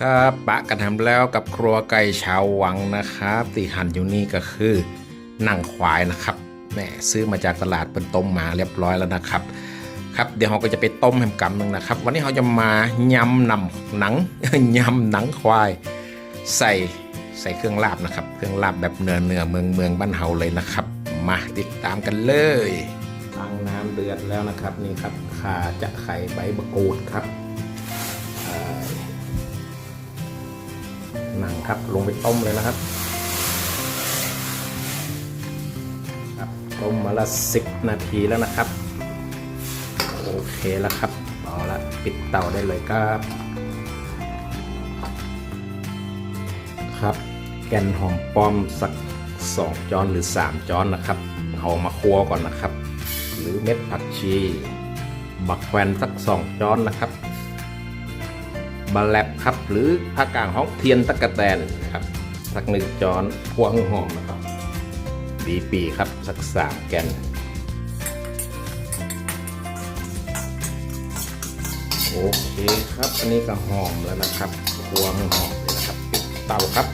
ครับปะกันทำแล้วกับครัวไก่ชาววังนะครับที่หั่นอยู่นี่ก็คือนังควายนะครับแหมซื้อมาจากตลาดเป็นต้มมาเรียบร้อยแล้วนะครับ ครับเดี๋ยวเราก็จะไปต้มแฮมกำหนึ่งนะครับ วันนี้เราจะมายำนำหนังยำหนังควาย ใส่ใส่เครื่องลาบนะครับ เครื่องลาบแบบเนื้อเนื้อเมืองเมืองบ้านเฮาเลยนะครับ มาติดตามกันเลยตั้งน้ำเดือดแล้วนะครับนี่ครับข่าจะไข่ใบมะกูดครับ หนังครับลงไปต้มเลยนะครับครับต้มมาละสิบนาทีแล้วนะครับ โอเคแล้วครับเอาละปิดเตาได้เลยครับ ครับ แกนหอมป้อมสักสองจอนหรือสามจอนนะครับเอามาคั่วก่อนนะครับ หรือเม็ดผักชี บักแควนสักสองจอนนะครับ บะแลบครับ หรือผักกางห้องเทียนตะกะแตนครับ สักหนึ่งจอนพวงหอมนะครับดีปีครับ สักสามแกนโอเคครับ อันนี้ก็หอมแล้วนะครับพวงหอมเลยนะครับปิดเตาครับ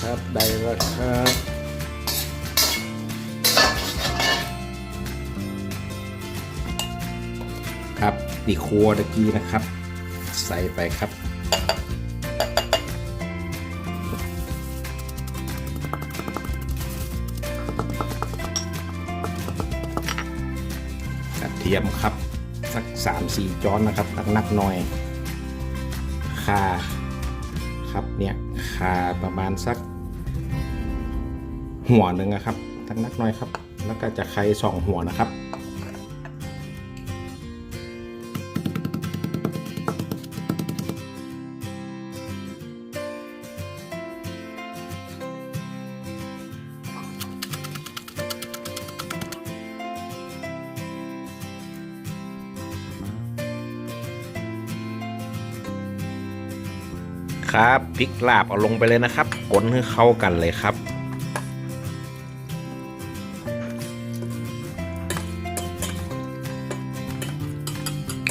ครับได้แล้วครับครับดีครัวตะกี้นะครับ ใส่ไปครับ กระเทียมครับ สักสามสี่จอนนะครับนักนักๆหน่อย ค่ะ ครับเนี่ยขาประมาณสัก หัวหนึ่งนะครับทักนักหน่อยครับ แล้วก็จะไข่สองหัวนะครับ ครับพริกลาบเอาลงไปเลยนะครับกลนให้เข้ากันเลยครับ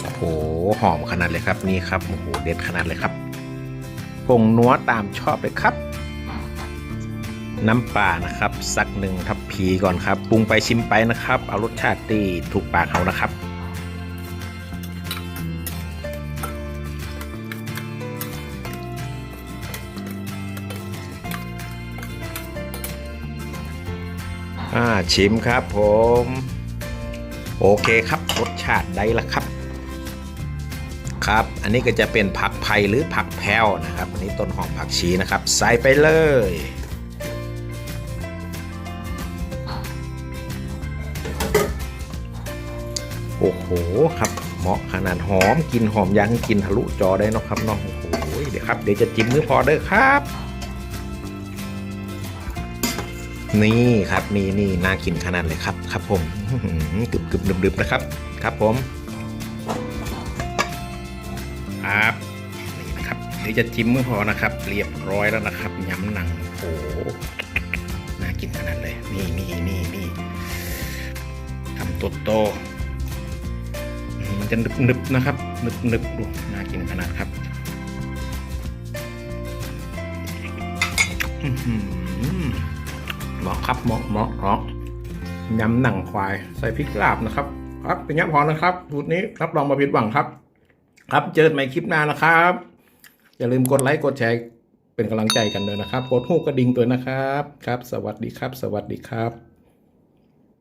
โอ้โหหอมขนาดเลยครับนี่ครับโอ้โหเด็ดขนาดเลยครับผงนัวตามชอบเลยครับ น้ำปลานะครับ สักหนึ่งทัพพีก่อนครับปรุงไปชิมไปนะครับ เอารสชาติที่ถูกปากเขานะครับ อ่าชิมครับผม โอเคครับรสชาติได้ละครับ ครับ อันนี้ก็จะเป็นผักไผ่หรือผักแพวนะครับ อันนี้ต้นหอมผักชีนะครับ ใส่ไปเลยโอ้โหครับเหมาะขนาดหอมกินหอมยังกินทะลุจอได้นะครับเนาะโอ้โหเดี๋ยวครับเดี๋ยวจะจิ้มมือพอเด้อครับ นี่ครับนี่นี่น่ากินขนาดเลยครับ ครับผมคือหือกรึบกึบดึบดึบนะครับ ครับผมครับนี่นะครับเดี๋ยวจะจิ้มเมื่อพอนะครับ เรียบร้อยแล้วนะครับยำหนังโอ้น่ากินขนาดเลย นี่นี่นี่นี่ทำตัวโตมันจะนึบนึบนะครับ นึบนึบดูน่ากินขนาดครับอื้อหือเห มาะครับเหมาะเหมาะเหมาะยำหนังควายใส่พริกลาบนะครับ ครับเป็นยังพอนะครับสูตรนี้รับรองมาผิดหวังครับ ครับเจอกันใหม่คลิปหน้านะครับ อย่าลืมกดไลค์กดแชร์เป็นกำลังใจกันด้วยนะครับ กดหูกระดิ่งตัวนะครับครับ สวัสดีครับ สวัสดีครับ